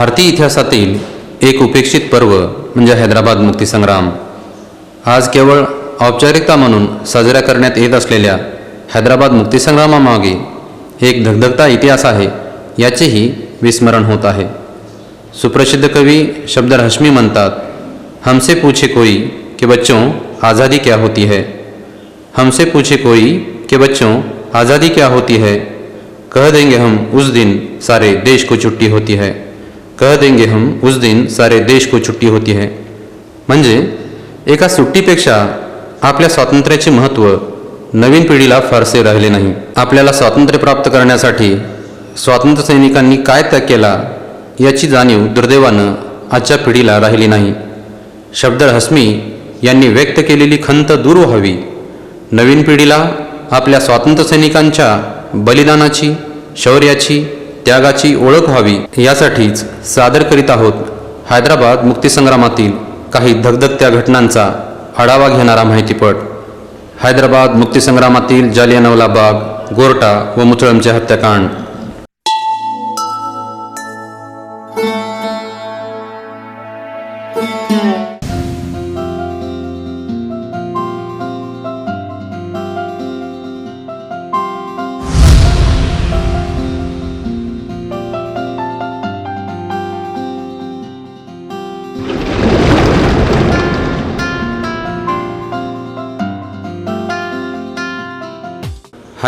भारतीय इतिहासातील एक उपेक्षित पर्व म्हणजे हैदराबाद मुक्तीसंग्राम आज केवळ औपचारिकता म्हणून साजऱ्या करण्यात येत असलेल्या हैदराबाद एक धगधगता इतिहास है आहे, याचेही विस्मरण होत आहे. सुप्रसिद्ध कवी शब्दर हश्मी म्हणतात, हमसे पूछे कोई कि बच्चों आज़ादी क्या होती है? हमसे पूछे कोई कि बच्चों आज़ादी क्या होती है? कह देंगे हम उस दिन सारे देश को छुट्टी होती है। कह देंगे हम उस दिन सारे देश को छुट्टी होती है। म्हणजे एका सुट्टीपेक्षा आपल्या स्वातंत्र्याचे महत्त्व नवीन पिढीला फारसे राहिले नाही. आपल्याला स्वातंत्र्य प्राप्त करण्यासाठी स्वातंत्र्य सैनिकांनी काय त्याग केला याची जाणीव दुर्दैवानं आजच्या पिढीला राहिली नाही. शब्दर हस्मी यांनी व्यक्त केलेली खंत दूर व्हावी. नवीन पिढीला आपल्या स्वातंत्र्य सैनिकांच्या बलिदानाची शौर्याची त्यागाची ओळख व्हावी यासाठीच सादर करीत आहोत हैदराबाद मुक्तिसंग्रामातील काही धगधगत्या घटनांचा आढावा घेणारा माहितीपट. हैदराबाद मुक्तिसंग्रामातील जालियानवाला बाग गोरटा व मुथळमचे हत्याकांड.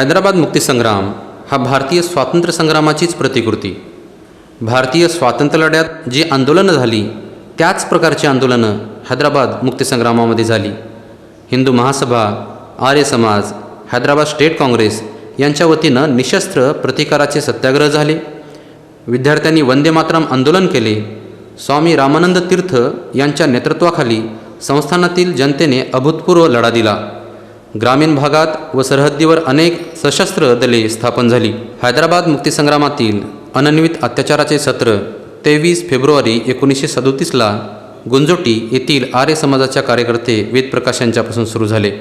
हैदराबाद मुक्तीसंग्राम हा भारतीय स्वातंत्र्यसंग्रामाचीच प्रतिकृती. भारतीय स्वातंत्र्य लढ्यात जी आंदोलनं झाली त्याच प्रकारची आंदोलनं हैदराबाद मुक्तीसंग्रामामध्ये झाली. हिंदू महासभा आर्य समाज हैदराबाद स्टेट काँग्रेस यांच्या वतीनं निशस्त्र प्रतिकाराचे सत्याग्रह झाले. विद्यार्थ्यांनी वंदे मातरम आंदोलन केले. स्वामी रामानंद तीर्थ यांच्या नेतृत्वाखाली संस्थानातील जनतेने अभूतपूर्व लढा दिला. ग्रामीण भागात व सरहद्दीवर अनेक सशस्त्र दले स्थापन झाली. हैदराबाद मुक्तिसंग्रामातील अनन्वित अत्याचाराचे सत्र तेवीस फेब्रुवारी एकोणीसशे सदोतीसला गुंजोटी येथील आर्य समाजाच्या कार्यकर्ते वेदप्रकाश यांच्यापासून सुरू झाले.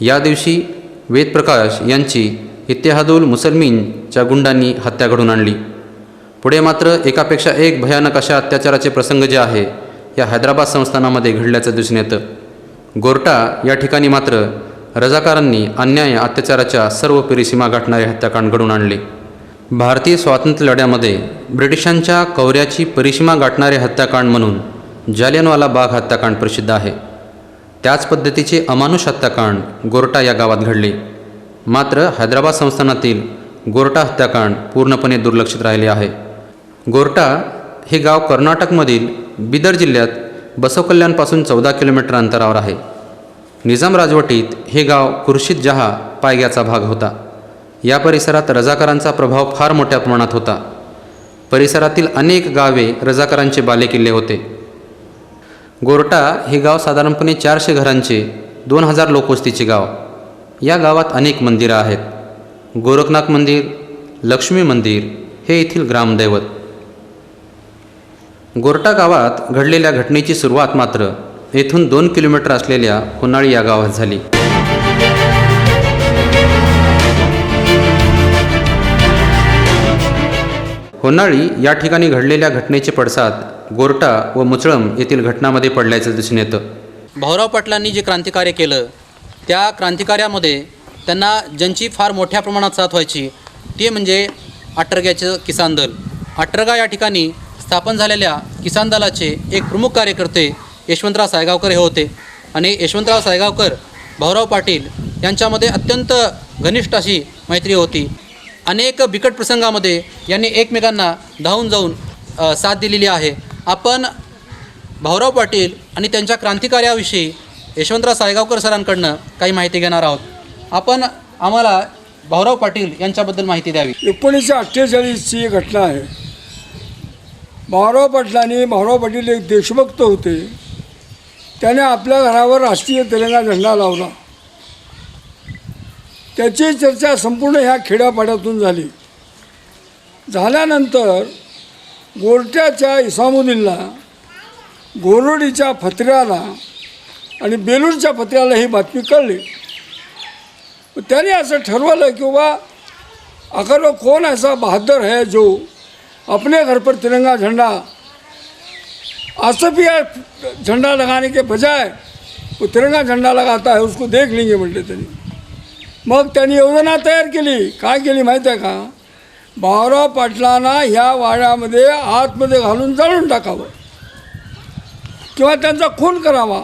या दिवशी वेदप्रकाश यांची इत्तेहादुल मुसलमीनच्या गुंडांनी हत्या घडून आणली. पुढे मात्र एकापेक्षा एक भयानक अशा अत्याचाराचे प्रसंग जे आहे या हैदराबाद संस्थानामध्ये घडल्याचं दिसून येतं. गोरटा या ठिकाणी मात्र रजाकारांनी अन्याय अत्याचाराच्या सर्व परिसीमा गाठणारे हत्याकांड घडून आणले. भारतीय स्वातंत्र्य लढ्यामध्ये ब्रिटिशांच्या कौऱ्याची परिसीमा गाठणारे हत्याकांड म्हणून जालियनवाला बाग हत्याकांड प्रसिद्ध आहे. त्याच पद्धतीचे अमानुष हत्याकांड गोरटा या गावात घडले. मात्र हैदराबाद संस्थानातील गोरटा हत्याकांड पूर्णपणे दुर्लक्षित राहिले आहे. गोरटा हे गाव कर्नाटकमधील बिदर जिल्ह्यात बसवकल्याणपासून चौदा किलोमीटर अंतरावर आहे. निजाम राजवटीत हे गाव खुर्शीद जहा पायग्याचा भाग होता. या परिसरात रजाकारांचा प्रभाव फार मोठ्या प्रमाणात होता. परिसरातील अनेक गावे रजाकारांचे बालेकिल्ले होते. गोरटा हे गाव साधारणपणे चारशे घरांचे दोन हजार लोकवस्तीचे गाव. या गावात अनेक मंदिरं आहेत. गोरखनाथ मंदिर लक्ष्मी मंदिर हे येथील ग्रामदैवत. गोरटा गावात घडलेल्या घटनेची सुरुवात मात्र येथून दोन किलोमीटर असलेल्या होनाळी या गावात झाली. होनाळी या ठिकाणी घडलेल्या घटनेचे पडसाद गोरटा व मुचळम येथील घटनामध्ये पडल्याचं दिसून येतं. भाऊराव पाटलांनी जे क्रांतिकार्य केलं त्या क्रांतिकार्यामध्ये त्यांना ज्यांची फार मोठ्या प्रमाणात साथ व्हायची ते म्हणजे अट्टरग्याचं किसान दल. अट्टरगा या ठिकाणी स्थापन झालेल्या किसान दलाचे एक प्रमुख कार्यकर्ते यशवंतराव सायगावकर हे होते. आणि यशवंतराव सायगावकर भाऊराव पाटील यांच्यामध्ये अत्यंत घनिष्ठ अशी मैत्री होती. अनेक बिकट प्रसंगामध्ये यांनी एकमेकांना धावून जाऊन साथ दिलेली आहे. आपण भाऊराव पाटील आणि त्यांच्या क्रांतिकार्याविषयी यशवंतराव सायगावकर सरांकडनं काही माहिती घेणार आहोत. आपण आम्हाला भाऊराव पाटील यांच्याबद्दल माहिती द्यावी. एकोणीसशे अठ्ठेचाळीसची घटना आहे. भाऊराव पाटलांनी भाऊराव पाटील एक देशभक्त होते. त्याने आपल्या घरावर राष्ट्रीय तिरंगा झेंडा लावला. त्याची चर्चा संपूर्ण ह्या खेड्यापाड्यातून झाली. झाल्यानंतर गोरट्याच्या इसामुद्दीनला गोरोडीच्या फत्र्याला आणि बेलूरच्या फत्र्याला ही बातमी कळली. त्याने असं ठरवलं की बा अगर कोण असा बहादर है जो अपने घर पर तिरंगा झंडा असफिया झंडा लगाने के बजाय वो तिरंगा झंडा लगाता है उसको देख लेंगे म्हटले त्यांनी मग त्यांनी योजना तयार केली. काय केली माहीत आहे का? भाऊराव पाटलांना ह्या वाड्यामध्ये आतमध्ये घालून जाळून टाकावं. किंवा त्यांचा खून करावा.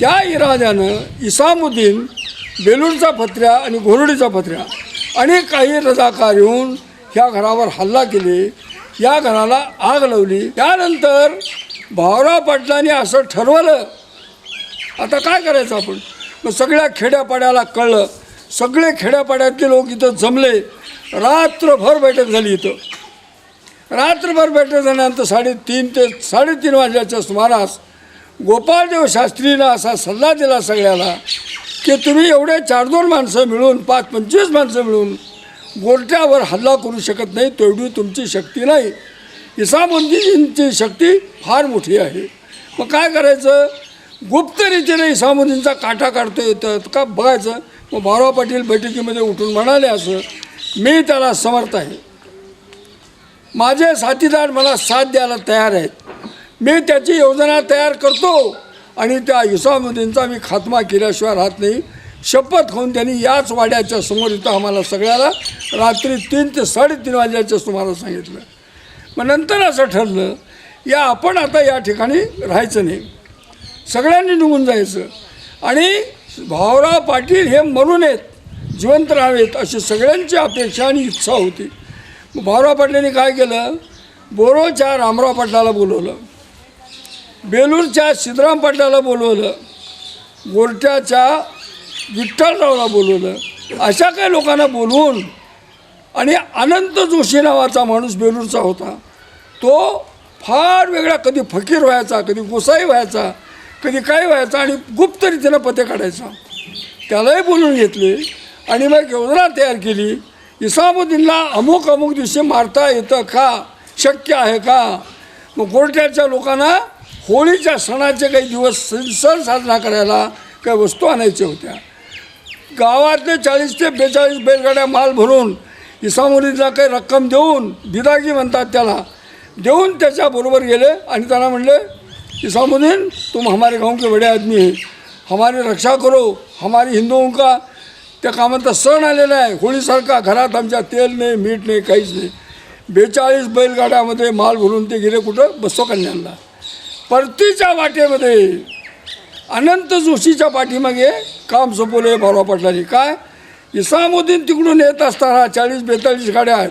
त्या इराद्यानं इसामुद्दीन बेलूरचा पत्र्या आणि घोरडीचा पत्र्या आणि काही रजाकार येऊन ह्या घरावर हल्ला केले. या घराला आग लावली. त्यानंतर भावराव पाटलांनी असं ठरवलं. आता काय करायचं आपण? मग सगळ्या खेड्यापाड्याला कळलं. सगळे खेड्यापाड्यातले लोक इथं जमले. रात्रभर बैठक झाली इथं. रात्रभर बैठक झाल्यानंतर साडेतीन ते साडेतीन वाजल्याच्या सुमारास गोपाळदेव शास्त्रीनं असा सल्ला दिला सगळ्याला की तुम्ही एवढे चार दोन माणसं मिळून पाच पंचवीस माणसं मिळून गोरट्यावर हल्ला करू शकत नाही तेवढी तुमची शक्ती नाही. इसामुद्दीनची शक्ती फार मोठी आहे. मग काय करायचं? गुप्त रीतीने इसामुद्दीनचा काटा काढतो येतं. का बघायचं? मग भाऊराव पाटील बैठकीमध्ये उठून म्हणाले असं मी त्याला समर्थ आहे. माझे साथीदार मला साथ द्यायला तयार आहेत. मी त्याची योजना तयार करतो आणि त्या इसामुद्दीनचा मी खात्मा केल्याशिवाय राहत नाही. शपथ खाऊन त्यांनी याच वाड्याच्या समोर इथं आम्हाला सगळ्याला रात्री तीन ते साडेतीन वाजल्याच्या सुमारास सांगितलं. मग नंतर असं ठरलं या आपण आता या ठिकाणी राहायचं नाही. सगळ्यांनी निघून जायचं. आणि भाऊराव पाटील हे मरू नयेत जिवंत राहावेत अशी सगळ्यांची अपेक्षा आणि इच्छा होती. मग भाऊराव पाटलांनी काय केलं? बोरोच्या रामराव पाटलाला बोलवलं. बेलूरच्या सिद्धराम पाटलाला बोलवलं. गोरट्याच्या विठ्ठलरावला बोलवलं. अशा काही लोकांना बोलवून आणि अनंत जोशी नावाचा माणूस बेलूरचा होता. तो फार वेगळा कधी फकीर व्हायचा कधी गोसाई व्हायचा कधी काय व्हायचा आणि गुप्त रीतीनं पते काढायचा. त्यालाही बोलून घेतले आणि मग योजना तयार केली. इसामुद्दीनला अमुक अमुक दिवशी मारता येतं का? शक्य आहे का? मग गोरट्याच्या लोकांना होळीच्या सणाचे काही दिवस सण सण साजरा करायला काही वस्तू आणायच्या होत्या. गावातले चाळीस ते बेचाळीस बैलगाड्या माल भरून इसामुद्दीनला काही रक्कम देऊन दिदागी म्हणतात त्याला. देऊन त्याच्याबरोबर गेले आणि त्यांना म्हणले इसामुद्दीन तुम हमारे गाँव के बड़े आदमी है. हमारी रक्षा करो. हमारी हिंदुओं का त्या कामांचा सण आलेला आहे. होळीसारखा घरात आमच्या तेल नाही मीठ नाही काहीच नाही. बेचाळीस बैलगाड्यामध्ये माल भरून ते गेले कुठं? बसो कल्याणला परतीच्या वाटेमध्ये अनंत जोशीच्या पाठीमागे काम सोपवले भाऊराव पाटलांनी. काय? इसामुद्दीन तिकडून येत असताना चाळीस बेचाळीस गाड्या आहेत.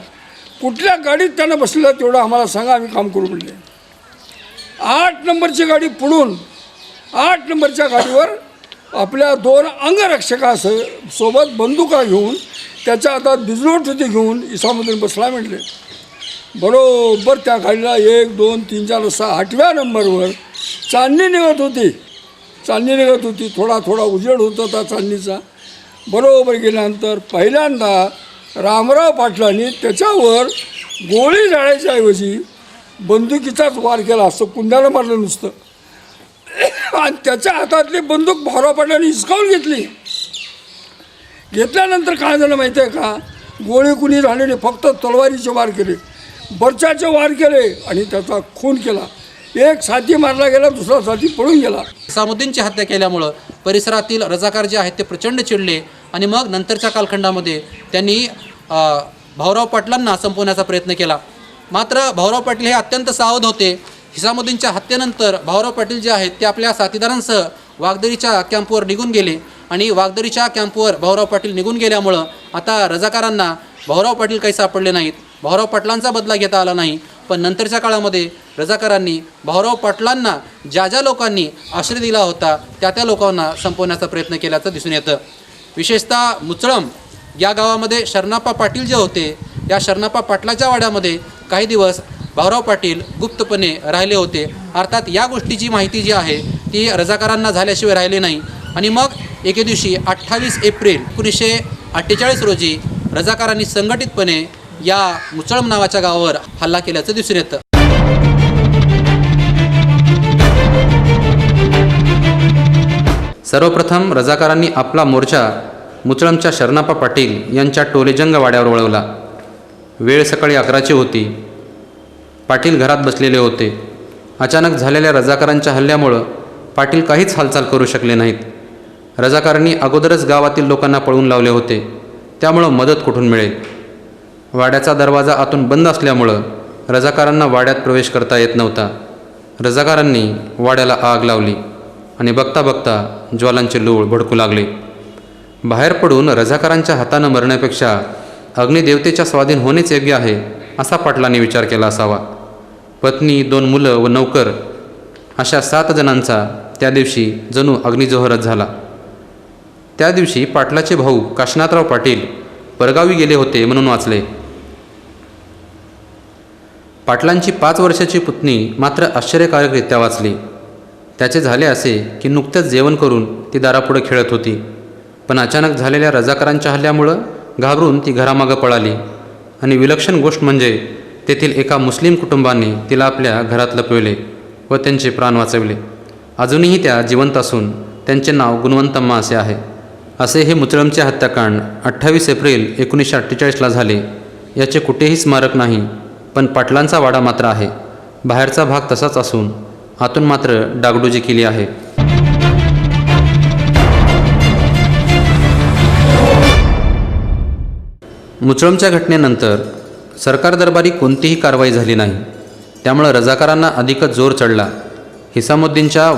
कुठल्या गाडीत त्यानं बसलेलं तेवढं आम्हाला सांगा आम्ही काम करू म्हणले. आठ नंबरची गाडी पुढून आठ नंबरच्या गाडीवर आपल्या दोन अंगरक्षकास सोबत बंदुका घेऊन त्याच्या हातात बिजलोट होते घेऊन इसामुद्दीन बसला म्हटले. बरोबर त्या गाडीला एक दोन तीन चार सहा आठव्या नंबरवर चांदणी निघत होती. चांदणी निघत होती. थोडा थोडा उजेड होत होता चांदणीचा बरोबर गेल्यानंतर पहिल्यांदा रामराव पाटलांनी त्याच्यावर गोळी जाळायच्या ऐवजी बंदुकीचाच वार केला असं कुंड्याला मारलं नुसतं. आणि त्याच्या हातातली बंदूक भावराव पाटलांनी हिसकावून घेतली. घेतल्यानंतर काय झालं माहिती आहे का? गोळी कुणी झालेली फक्त तलवारीचे वार केले. बर्चाचे वार केले आणि त्याचा खून केला. एक साथी मारला गेला दुसरा साथी पळून गेला. सामुद्दीनची हत्या केल्यामुळं परिसरातील रजाकार जे आहेत ते प्रचंड चिडले आणि मग नंतरच्या कालखंडामध्ये त्यांनी भाऊराव पाटलांना संपवण्याचा प्रयत्न केला. मात्र भाऊराव पाटील हे अत्यंत सावध होते. हिसामुद्दीनच्या हत्येनंतर भाऊराव पाटील जे आहेत ते आपल्या साथीदारांसह वागदरीच्या कॅम्पवर निघून गेले आणि वागदरीच्या कॅम्पवर भाऊराव पाटील निघून गेल्यामुळं आता रजाकारांना भाऊराव पाटील काही सापडले नाहीत. भाऊराव पाटलांचा बदला घेता आला नाही. पण नंतरच्या काळामध्ये रजाकारांनी भाऊराव पाटलांना ज्या ज्या लोकांनी आश्रय दिला होता त्या त्या लोकांना संपवण्याचा प्रयत्न केल्याचं दिसून येतं. विशेषतः मुचळम या गावामध्ये शरणाप्पा पाटील जे होते या शरणाप्पा पाटलाच्या वाड्यामध्ये काही दिवस भाऊराव पाटील गुप्तपणे राहिले होते. अर्थात या गोष्टीची माहिती जी आहे ती रजाकारांना झाल्याशिवाय राहिली नाही. आणि मग एके दिवशी अठ्ठावीस एप्रिल एकोणीसशे अठ्ठेचाळीस रोजी रजाकारांनी संघटितपणे या मुचळम नावाच्या गावावर हल्ला केल्याचं दिसून येतं. सर्वप्रथम रजाकारांनी आपला मोर्चा मुचळमच्या शरणापा पाटील यांच्या टोलेजंग वाड्यावर वळवला. वेळ सकाळी अकराची होती. पाटील घरात बसलेले होते. अचानक झालेल्या रजाकारांच्या हल्ल्यामुळं पाटील काहीच हालचाल करू शकले नाहीत. रजाकारांनी अगोदरच गावातील लोकांना पळून लावले होते. त्यामुळं मदत कुठून मिळेल? वाड्याचा दरवाजा आतून बंद असल्यामुळं रजाकारांना वाड्यात प्रवेश करता येत नव्हता. रजाकारांनी वाड्याला आग लावली आणि बघता बघता ज्वालांचे लोळ भडकू लागले. बाहेर पडून रजाकारांच्या हातानं मरण्यापेक्षा अग्निदेवतेच्या स्वाधीन होणेच योग्य आहे असा पाटलांनी विचार केला असावा. पत्नी दोन मुलं व नौकर अशा सात जणांचा त्या दिवशी जणू अग्निजोहरच झाला. त्या दिवशी पाटलाचे भाऊ काशनाथराव पाटील परगावी गेले होते म्हणून वाचले. पाटलांची पाच वर्षाची पुतणी मात्र आश्चर्यकारकरित्या वाचली. त्याचे झाले असे की नुकतंच जेवण करून ती दारापुढे खेळत होती. पण अचानक झालेल्या रजाकारांच्या हल्ल्यामुळं घाबरून ती घरामागं पळाली. आणि विलक्षण गोष्ट म्हणजे तेथील एका मुस्लिम कुटुंबाने तिला आपल्या घरात लपविले व त्यांचे प्राण वाचवले. अजूनही त्या जिवंत असून त्यांचे नाव गुणवंतम्मा असे आहे. असे हे मुचळमचे हत्याकांड अठ्ठावीस एप्रिल एकोणीसशे अठ्ठेचाळीसला झाले. याचे कुठेही स्मारक नाही. पण पाटलांचा वाडा मात्र आहे. बाहेरचा भाग तसाच असून आतून मात्र डागडुजी केली आहे. मुचळमच्या घटनेनंतर सरकार दरबारी कोणतीही कारवाई झाली नाही. त्यामुळं रजाकारांना अधिकच जोर चढला. हिसामुद्दीनच्या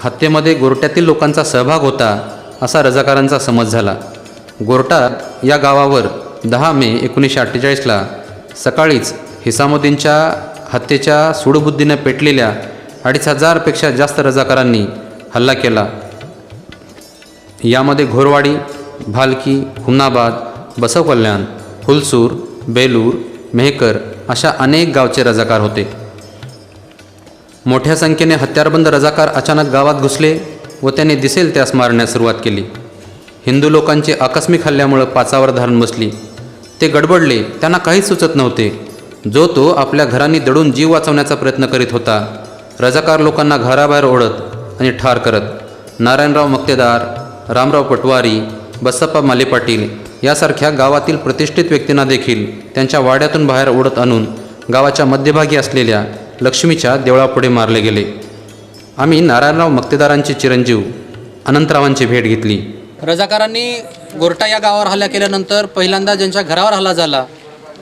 हत्येमध्ये गोरट्यातील लोकांचा सहभाग होता असा रजाकारांचा समज झाला. गोरटा या गावावर दहा मे एकोणीसशे अठ्ठेचाळीसला सकाळीच हिसामुद्दीनच्या हत्येच्या सुडबुद्धीनं पेटलेल्या अडीच हजारपेक्षा जास्त रजाकारांनी हल्ला केला. यामध्ये घोरवाडी भालकी हुमनाबाद बसवकल्याण हुलसूर फुलसूर बेलूर मेहकर अशा अनेक गावचे रजाकार होते. मोठ्या संख्येने हत्यारबंद रजाकार अचानक गावात घुसले व त्यांनी दिसेल त्यास मारण्यास सुरुवात केली. हिंदू लोकांचे आकस्मिक हल्ल्यामुळं पाचावर धारण बसली. ते गडबडले त्यांना काहीच सुचत नव्हते. जो तो आपल्या घरांनी दडून जीव वाचवण्याचा प्रयत्न करीत होता. रजाकार लोकांना घराबाहेर ओढत आणि ठार करत नारायणराव मक्तेदार रामराव पटवारी बसप्पा माले पाटील यासारख्या गावातील प्रतिष्ठित व्यक्तींना देखील त्यांच्या वाड्यातून बाहेर ओढत आणून गावाच्या मध्यभागी असलेल्या लक्ष्मीच्या देवळापुढे मारले गेले. आम्ही नारायणराव मक्तेदारांचे चिरंजीव अनंतरावांची भेट घेतली. रजाकारांनी गोरटा या गावावर हल्ला केल्यानंतर पहिल्यांदा ज्यांच्या घरावर हल्ला झाला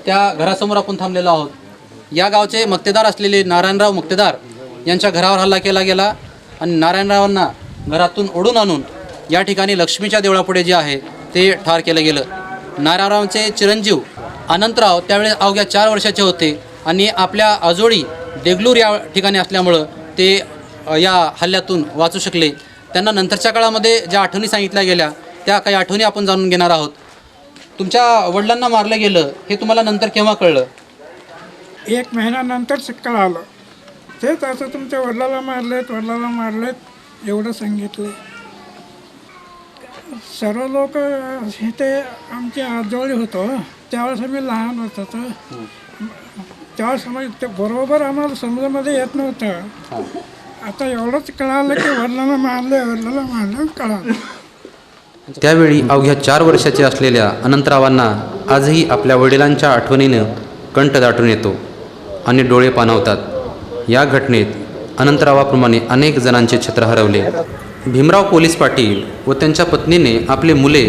त्या घरासमोर आपण थांबलेलो आहोत. या गावचे मक्तेदार असलेले नारायणराव मक्तेदार यांच्या घरावर हल्ला केला गेला आणि नारायणरावांना घरातून ओढून आणून या ठिकाणी लक्ष्मीच्या देवळापुढे जे आहे ते ठार केलं गेलं. नारायणरावांचे चिरंजीव अनंतराव त्यावेळेस अवघ्या चार वर्षाचे होते आणि आपल्या आजोळी देगलूर या ठिकाणी असल्यामुळं ते या हल्ल्यातून वाचू शकले. त्यांना नंतरच्या काळामध्ये ज्या आठवणी सांगितल्या गेल्या त्या काही आठवणी आपण जाणून घेणार आहोत. तुमच्या वडिलांना मारलं गेलं हे तुम्हाला नंतर केव्हा कळलं? एक महिन्यानंतर कळालं. तेच असं तुमच्या वडिलाला मारलेत वडिलाला मारलेत एवढं सांगितलं सर्व लोक इथे आमची आजोळी होतो त्यावेळेस आम्ही लहान होतो तर त्यावेळेस आम्हाला ते बरोबर आम्हाला समजामध्ये येत नव्हतं. आता एवढंच कळालं की वडिलांना मारले वडिलाला मारलं कळालं. त्यावेळी अवघ्या चार वर्षाचे असलेल्या अनंतरावांना आजही आपल्या वडिलांच्या आठवणीनं कंठ दाटून येतो आणि डोळे पाणावतात या घटनेत अनंतरावाप्रमाणे अनेक जणांचे छत्र हरवले. भीमराव पोलीस पाटील व त्यांच्या पत्नीने आपले मुले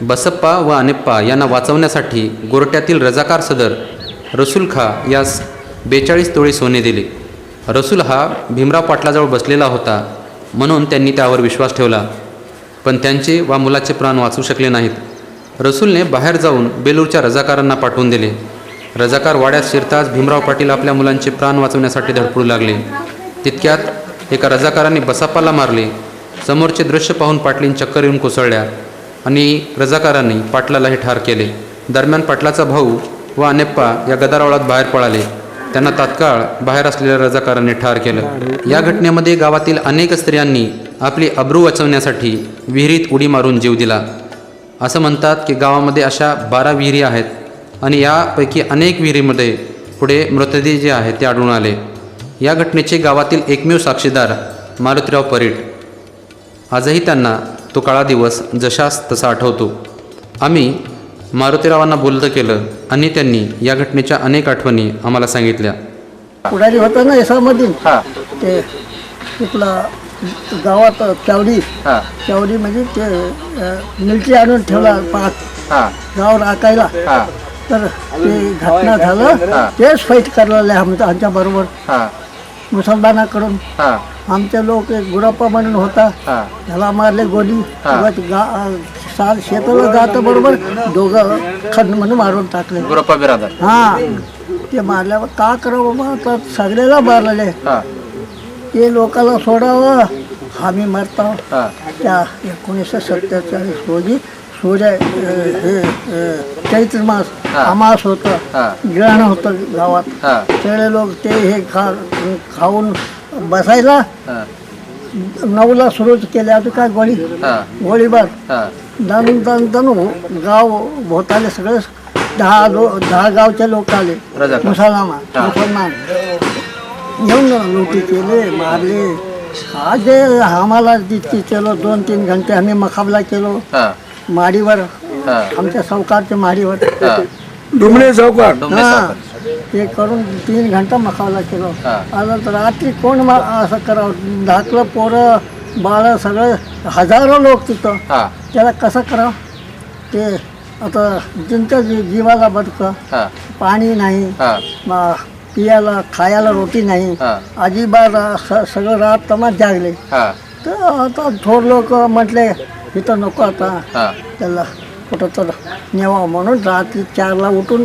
बसप्पा व अनेप्पा यांना वाचवण्यासाठी गोरट्यातील रजाकार सदर रसूल खा यास बेचाळीस तोळे सोने दिले. रसूल हा भीमराव पाटलाजवळ बसलेला होता म्हणून त्यांनी त्यावर विश्वास ठेवला. पण त्यांचे वा मुलाचे प्राण वाचू शकले नाहीत. रसूलने बाहेर जाऊन बेलूरच्या रजाकारांना पाठवून दिले. रजाकार वाड्यात शिरताच भीमराव पाटील आपल्या मुलांचे प्राण वाचवण्यासाठी धडपडू लागले. तितक्यात एका रजाकाराने बसाप्पाला मारले. समोरचे दृश्य पाहून पाटलीन चक्कर येऊन कोसळल्या आणि रजाकारांनी पाटलालाही ठार केले. दरम्यान पाटलाचा भाऊ व अनेप्पा या गदारावळात बाहेर पळाले. त्यांना तात्काळ बाहेर असलेल्या रजाकारांनी ठार केलं. या घटनेमध्ये गावातील अनेक स्त्रियांनी आपली अब्रू वाचवण्यासाठी विहिरीत उडी मारून जीव दिला. असं म्हणतात की गावामध्ये अशा बारा विहिरी आहेत आणि यापैकी अनेक विहिरीमध्ये पुढे मृतदेह जे आहेत ते आढळून आले. या घटनेचे गावातील एकमेव साक्षीदार मारुतीराव परीट. आजही त्यांना तो काळा दिवस जशास तसा आठवतो. आम्ही मारुतीरावांना बोलतं केलं आणि त्यांनी या घटनेच्या अनेक आठवणी आम्हाला सांगितल्या. पुढारी होता ना यशामधील हा. ते तिथला गावात चावडी हा. चावडी म्हणजे ते मिलिटरी आणून ठेवला पाच हा. गाव राखायला. हा. तर ते घटना झालं. तेच फाईट करायला आमच्या आमच्या बरोबर. हा. मुसलमानाकडून. हा. आमचे लोक एक गुरप्पा म्हणून होता. हा. त्याला मारले गोली. हा. उगाच गा- साल शेताला जात बरोबर दोघं खंड म्हणून मारून टाकले. गुरप्पा बिरादर. हा. ते मारल्यावर का करावं मग आता सगळ्याला मारलेले हा. ते लोकांना सोडावं. आम्ही मरतो. हा. त्या एकोणीसशे सत्तेचाळीस रोजी सूर्य अं, हे अं, चैत्र मास हा. अमास होतं. हा. ग्रहण होतं गावात. हा. सगळे लोक ते हे खा खाऊन बसायला? हा. नऊला सुरू केले आता काय गोळी? हा. गोळीबार हा. दन दन दन गाव भोताले सगळे दहा लो दहा गावचे लोक आले. रजाकार. मुसलमान. हा. मुसलमान. येऊन लुटी केले मारले. हा जे आम्हाला जितकी केलो दोन तीन घंटे आम्ही मुकाबला केलो. हा. माडीवर हा. आमच्या सावकारच्या माडीवर. हा. डुमणे हा सावकार. ते करून तीन घंटा मुकाबला केलो. आता तर रात्री कोण मा- असं करावं धाकलं पोरं बाळ सगळं हजारो लोक तिथं. हा. त्याला कसं करावं ते आता त्यांच्या जी- जीवाला बदकं. हा. पाणी नाही हा. म- पियाला खायला रोटी नाही. हा. अजिबात स- सगळं रात तमात जागले. हा. तर आता थोर लोक म्हटले इथं नको आता. हा. त्याला कुठं तर नेवा म्हणून रात्री चारला उठून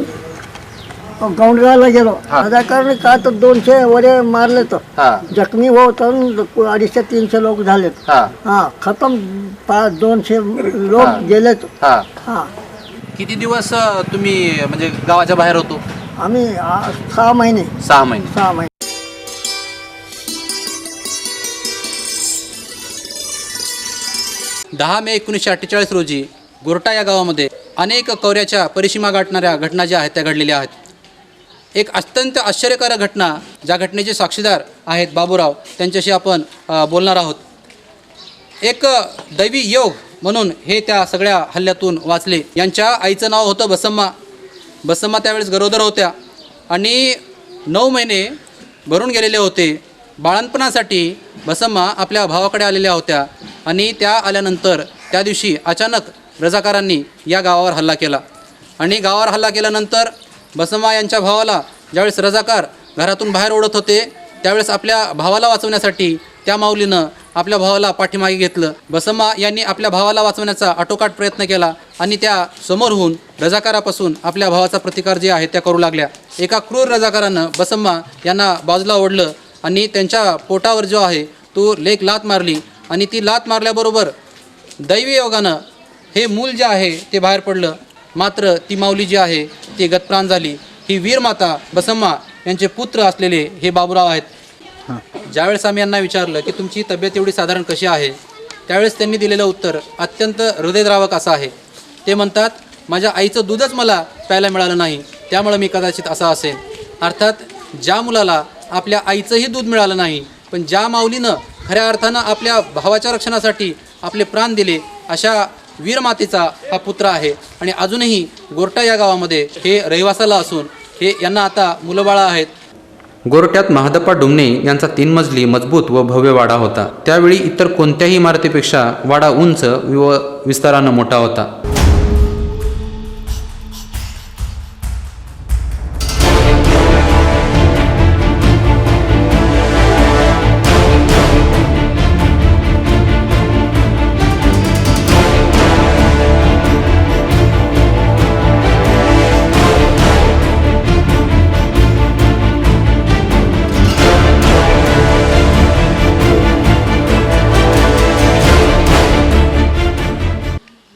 गौंडगावला गेलो. हा. माझ्या कारण का तर दोनशे वरे मारले तर. जखमी होत अडीचशे तीनशे लोक झालेत. हा. हा खतम पाच दोनशे. लोक गेलेत. हा. किती दिवस तुम्ही म्हणजे गावाच्या बाहेर होतो? आम्ही सहा महिने. सहा महिने. सहा महिने. दहा मे एकोणीसशे अठ्ठेचाळीस रोजी गोरटा या गावामध्ये अनेक कौऱ्याच्या परिसीमा गाठणाऱ्या घटना ज्या आहेत त्या घडलेल्या आहेत. एक अत्यंत आश्चर्यकारक घटना ज्या घटनेचे साक्षीदार आहेत बाबूराव त्यांच्याशी आपण बोलणार आहोत. एक दैवी योग म्हणून हे त्या सगळ्या हल्ल्यातून वाचले. यांच्या आईचं नाव होतं बसम्मा. बसम्मा त्यावेळेस गरोदर होत्या आणि नऊ महिने भरून गेलेले होते. बाळणपणासाठी बसम्मा आपल्या भावाकडे आलेल्या होत्या आणि त्या आल्यानंतर त्या दिवशी अचानक रजाकारांनी या गावावर हल्ला केला. आणि गावावर हल्ला केल्यानंतर बसम्मा यांच्या भावाला ज्यावेळेस रजाकार घरातून बाहेर ओढत होते त्यावेळेस आपल्या भावाला वाचवण्यासाठी त्या माऊलीनं आपल्या भावाला पाठीमागे घेतलं. बसम्मा यांनी आपल्या भावाला वाचवण्याचा आटोकाट प्रयत्न केला आणि त्या समोर होऊन रजाकारापासून आपल्या भावाचा प्रतिकार जे आहे त्या करू लागल्या. एका क्रूर रजाकारानं बसम्मा यांना बाजूला ओढलं आणि त्यांच्या पोटावर जो आहे तो लेख लात मारली आणि ती लात मारल्याबरोबर दैवी योगानं हे मूल जे आहे ते बाहेर पडलं. मात्र ती माऊली जी आहे ती गतप्राण झाली. ही वीरमाता बसम्मा यांचे पुत्र असलेले हे बाबूराव आहेत. ज्यावेळेस आम्ही यांना विचारलं की तुमची तब्येत एवढी साधारण कशी आहे? त्यावेळेस त्यांनी दिलेलं उत्तर अत्यंत हृदयद्रावक असं आहे. ते म्हणतात माझ्या आईचं दूधच मला प्यायला मिळालं नाही त्यामुळं मी कदाचित असा असेल अर्थात ज्या मुलाला आपल्या आईचंही दूध मिळालं नाही पण ज्या माऊलीनं खऱ्या अर्थानं आपल्या भावाच्या रक्षणासाठी आपले प्राण दिले अशा वीरमातेचा हा पुत्र आहे. आणि अजूनही गोरटा या गावामध्ये हे रहिवासाला असून हे यांना आता मुलंबाळं आहेत. गोरट्यात महादप्पा डुमणे यांचा तीन मजली मजबूत व भव्य वाडा होता. त्यावेळी इतर कोणत्याही इमारतीपेक्षा वाडा उंच व विस्तारानं मोठा होता.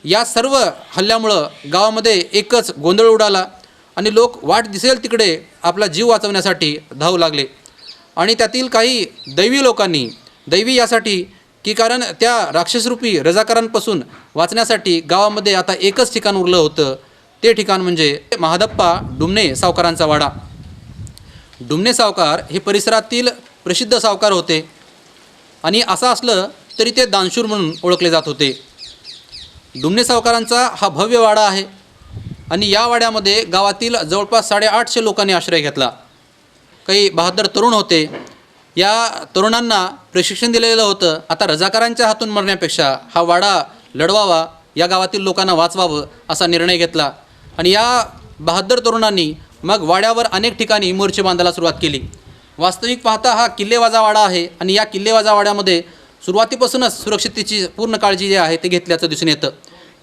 या सर्व हल्ल्यामुळं गावामध्ये एकच गोंधळ उडाला आणि लोक वाट दिसेल तिकडे आपला जीव वाचवण्यासाठी धावू लागले. आणि त्यातील काही दैवी लोकांनी दैवी यासाठी की कारण त्या राक्षसरूपी रजाकारांपासून वाचण्यासाठी गावामध्ये आता एकच ठिकाण उरलं होतं ते ठिकाण म्हणजे महादप्पा डुमणे सावकारांचा वाडा. डुमणे सावकार हे परिसरातील प्रसिद्ध सावकार होते आणि असं असलं तरी ते दानशूर म्हणून ओळखले जात होते. डुमणे सावकारांचा हा भव्य वाडा आहे. आणि या वाड्यामध्ये गावातील जवळपास साडेआठशे लोकांनी आश्रय घेतला. काही बहादर तरुण होते. या तरुणांना प्रशिक्षण दिलेलं होतं. आता रजाकारांच्या हातून मरण्यापेक्षा हा वाडा लढवावा या गावातील लोकांना वाचवावं असा निर्णय घेतला. आणि या बहादर तरुणांनी मग वाड्यावर अनेक ठिकाणी मोर्चे बांधायला सुरुवात केली. वास्तविक पाहता हा किल्लेवाजा वाडा आहे. आणि या किल्लेवाजा वाड्यामध्ये सुरुवातीपासूनच सुरक्षिततेची पूर्ण काळजी जी आहे ते घेतल्याचं दिसून येतं.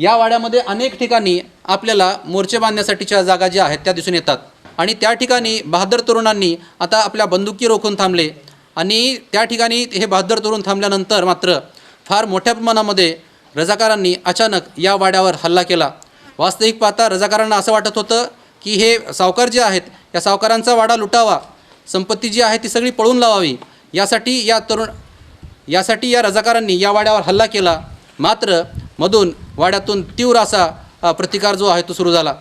या वाड्यामध्ये अनेक ठिकाणी आपल्याला मोर्चे बांधण्यासाठीच्या जागा ज्या आहेत त्या दिसून येतात. आणि त्या ठिकाणी बहादर तरुणांनी आता आपल्या बंदुकी रोखून थांबले. आणि त्या ठिकाणी हे बहादर तरुण थांबल्यानंतर मात्र फार मोठ्या प्रमाणामध्ये रजाकारांनी अचानक या वाड्यावर हल्ला केला. वास्तविक पाहता रजाकारांना असं वाटत होतं की हे सावकार जे आहेत या सावकारांचा वाडा लुटावा संपत्ती जी आहे ती सगळी पळून लावावी. यासाठी या तरुण यासाठी या रजाकारांनी या वाड्यावर हल्ला केला. मात्र मधून वाड्यातून तीव्र असा प्रतिकार जो आहे तो सुरू झाला.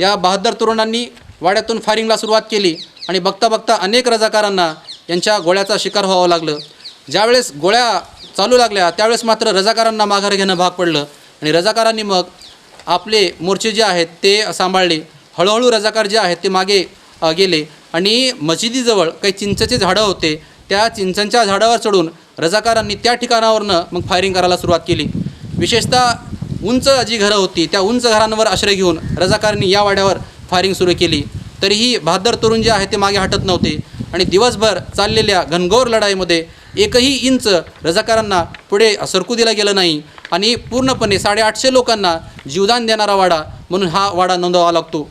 या बहादर तरुणांनी वाड्यातून फायरिंगला सुरुवात केली आणि बघता बघता अनेक रजाकारांना यांच्या गोळ्याचा शिकार व्हावं लागलं. ज्यावेळेस गोळ्या चालू लागल्या त्यावेळेस मात्र रजाकारांना माघार घेणं भाग पडलं आणि रजाकारांनी मग आपले मोर्चे जे आहेत ते सांभाळले. हळूहळू रजाकार जे आहेत ते मागे गेले आणि मशिदीजवळ काही चिंचचे झाडं होते त्या चिंचांच्या झाडावर चढून रजाकारांनी त्या ठिकाणावरनं मग फायरिंग करायला सुरुवात केली. विशेषतः उंच जी घरं होती त्या उंच घरांवर आश्रय घेऊन रजाकारांनी या वाड्यावर फायरिंग सुरू केली. तरीही बहादर तरुण जे आहे ते मागे हटत नव्हते आणि दिवसभर चाललेल्या घनघोर लढाईमध्ये एकही इंच रजाकारांना पुढे सरकू दिला गेलं नाही आणि पूर्णपणे साडेआठशे लोकांना जीवदान देणारा वाडा म्हणून हा वाडा नोंदवावा लागतो.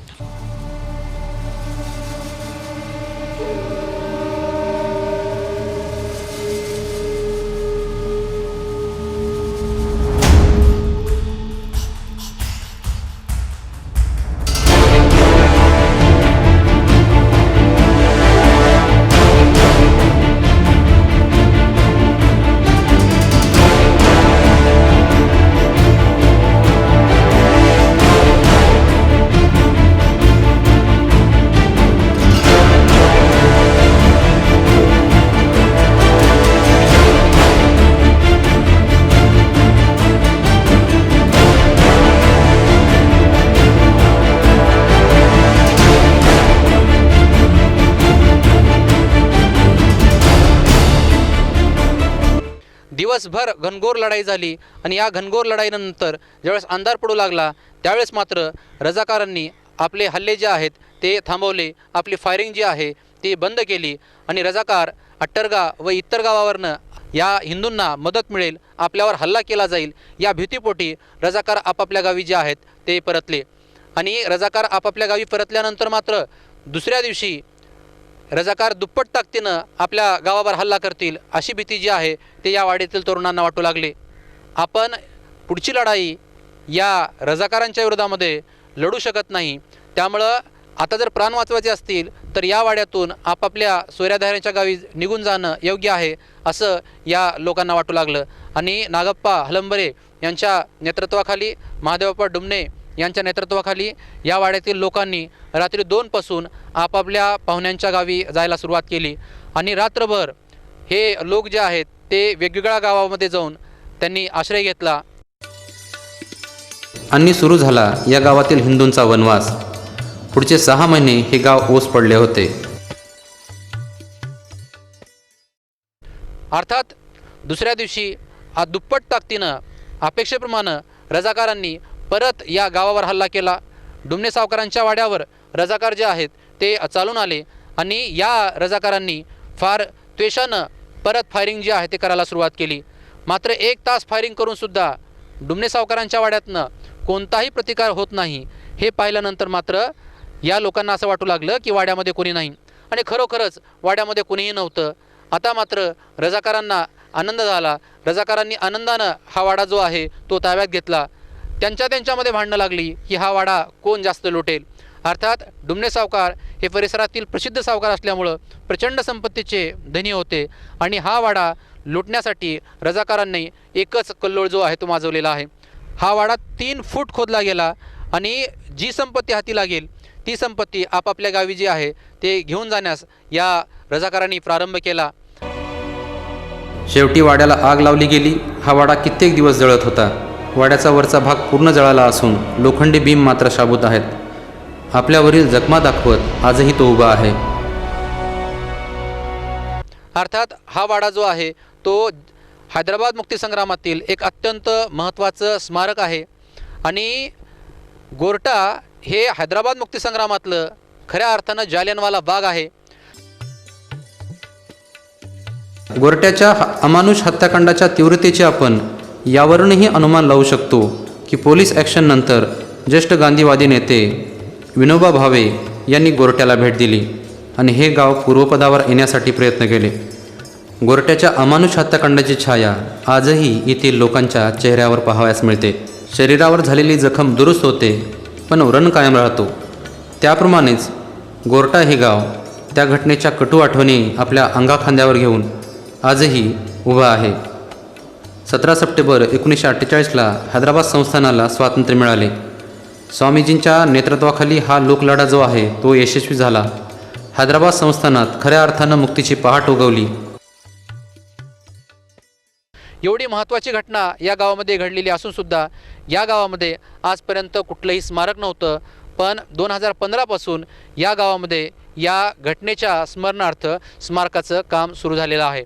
दिवसभर घनघोर लढाई झाली आणि या घनघोर लढाईनंतर ज्यावेळेस अंधार पडू लागला त्यावेळेस मात्र रजाकारांनी आपले हल्ले जे आहेत ते थांबवले आपली फायरिंग जी आहे ती बंद केली आणि रजाकार अट्टरगा व इतर गावावरनं या हिंदूंना मदत मिळेल आपल्यावर हल्ला केला जाईल या भीतीपोटी रजाकार आपापल्या गावी जे आहेत ते परतले. आणि रजाकार आपापल्या गावी परतल्यानंतर मात्र दुसऱ्या दिवशी रजाकार दुप्पट ताकदीनं आपल्या गावावर हल्ला करतील अशी भीती जी आहे ते या वाडीतील तरुणांना वाटू लागले. आपण पुढची लढाई या रजाकारांच्या विरोधामध्ये लढू शकत नाही. त्यामुळं आता जर प्राण वाचवायचे असतील तर या वाड्यातून आपापल्या सोयऱ्याधाऱ्यांच्या गावी निघून जाणं योग्य आहे असं या लोकांना वाटू लागलं. आणि नागप्पा हलंबरे यांच्या नेतृत्वाखाली महादेवप्पा डुमणे यांच्या नेतृत्वाखाली या वाड्यातील लोकांनी रात्री दोनपासून आपापल्या पाहुण्यांच्या गावी जायला सुरुवात केली. आणि रात्रभर हे लोक जे आहेत ते वेगवेगळ्या गावामध्ये जाऊन त्यांनी आश्रय घेतला. आणि सुरू झाला या गावातील हिंदूंचा वनवास. पुढचे सहा महिने हे गाव ओस पडले होते. अर्थात दुसऱ्या दिवशी दुप्पट ताकदीनं अपेक्षेप्रमाणे रजाकारांनी परत या गावावर हल्ला केला. डुमणे सावकारांच्या वाड्यावर रजाकार जे आहेत ते चालून आले आणि या रजाकारांनी फार त्वेषानं परत फायरिंग जी आहे ते करायला सुरुवात केली. मात्र एक तास फायरिंग करूनसुद्धा डुमणे सावकारांच्या वाड्यातनं कोणताही प्रतिकार होत नाही. हे पाहिल्यानंतर मात्र या लोकांना असं वाटू लागलं की वाड्यामध्ये कोणी नाही. आणि खरोखरच वाड्यामध्ये कोणीही नव्हतं. आता मात्र रजाकारांना आनंद झाला. रजाकारांनी आनंदानं हा वाडा जो आहे तो ताब्यात घेतला. त्यांच्या त्यांच्यामध्ये भांडणं लागली. की हा वाडा कोण जास्त लुटेल? अर्थात डुमणे सावकार हे परिसरातील प्रसिद्ध सावकार असल्यामुळं प्रचंड संपत्तीचे धनी होते आणि हा वाडा लुटण्यासाठी रजाकारांनी एकच कल्लोळ जो आहे तो माजवलेला आहे. हा वाडा तीन फूट खोदला गेला आणि जी संपत्ती हाती लागेल ती संपत्ती आपापल्या गावी जी आहे ते घेऊन जाण्यास या रजाकारांनी प्रारंभ केला. शेवटी वाड्याला आग लावली गेली. हा वाडा कित्येक दिवस जळत होता. वाड्याचा वरचा भाग पूर्ण जळाला असून लोखंडी बीम मात्र शाबूत आहेत. आपल्यावरील जखमा दाखवत आजही तो उभा आहे. अर्थात हा वाडा जो आहे तो हैदराबाद मुक्तीसंग्रामातील एक अत्यंत महत्त्वाचं स्मारक आहे. आणि गोरटा हे हैदराबाद मुक्तीसंग्रामातलं खऱ्या अर्थानं जालियनवाला बाग आहे. गोरट्याच्या ह- अमानुष हत्याकांडाच्या तीव्रतेचे आपण यावरूनही अनुमान लावू शकतो की पोलीस ॲक्शननंतर ज्येष्ठ गांधीवादी नेते विनोबा भावे यांनी गोरट्याला भेट दिली आणि हे गाव पूर्वपदावर येण्यासाठी प्रयत्न केले. गोरट्याच्या अमानुष हत्याकांडाची छाया आजही येथील लोकांच्या चेहऱ्यावर पाहावयास मिळते. शरीरावर झालेली जखम दुरुस्त होते पण व्रण कायम राहतो. त्याप्रमाणेच गोरटा हे गाव त्या घटनेच्या कटू आठवणी आपल्या अंगाखांद्यावर घेऊन आजही उभं आहे. सतरा सप्टेंबर एकोणीसशे अठ्ठेचाळीसला हैदराबाद संस्थानाला स्वातंत्र्य मिळाले. स्वामीजींच्या नेतृत्वाखाली हा लोकलढा जो आहे तो यशस्वी झाला. हैदराबाद संस्थानात खऱ्या अर्थानं मुक्तीची पहाट उगवली. एवढी महत्त्वाची घटना या गावामध्ये घडलेली असून सुद्धा या गावामध्ये आजपर्यंत कुठलंही स्मारक नव्हतं पण दोन हजार पंधरापासून या गावामध्ये या घटनेच्या स्मरणार्थ स्मारकाचं काम सुरू झालेलं आहे.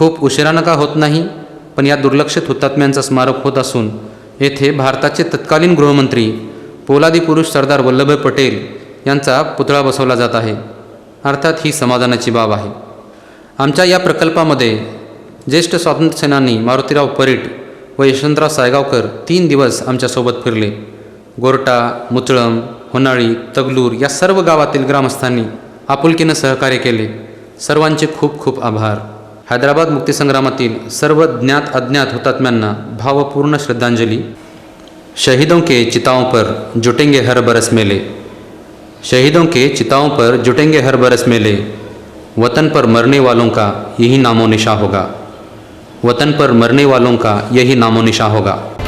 खूप उशिरानं का होत नाही पण या दुर्लक्षित हुतात्म्यांचं स्मारक होत असून येथे भारताचे तत्कालीन गृहमंत्री पोलादी पुरुष सरदार वल्लभभाई पटेल यांचा पुतळा बसवला जात आहे. अर्थात ही समाधानाची बाब आहे. आमच्या या प्रकल्पामध्ये ज्येष्ठ स्वातंत्र्यसेनानी मारुतीराव परीट व यशवंतराव सायगावकर तीन दिवस आमच्यासोबत फिरले. गोरटा मुचळम होनाळी तगलूर या सर्व गावातील ग्रामस्थांनी आपुलकीनं सहकार्य केले. सर्वांचे खूप खूप आभार. हैदराबाद मुक्ति मुक्तीसंग्रामातील सर्व ज्ञात अज्ञात हुतात्म्यांना भावपूर्ण श्रद्धांजलि. शहीदों के चिताओं पर जुटेंगे हर बरस मेले. शहीदों के चिताओं पर जुटेंगे हर बरस मेले. वतन पर मरने वालों का यही नामो निशा होगा. वतन पर मरने वालों का यही नामो निशा होगा.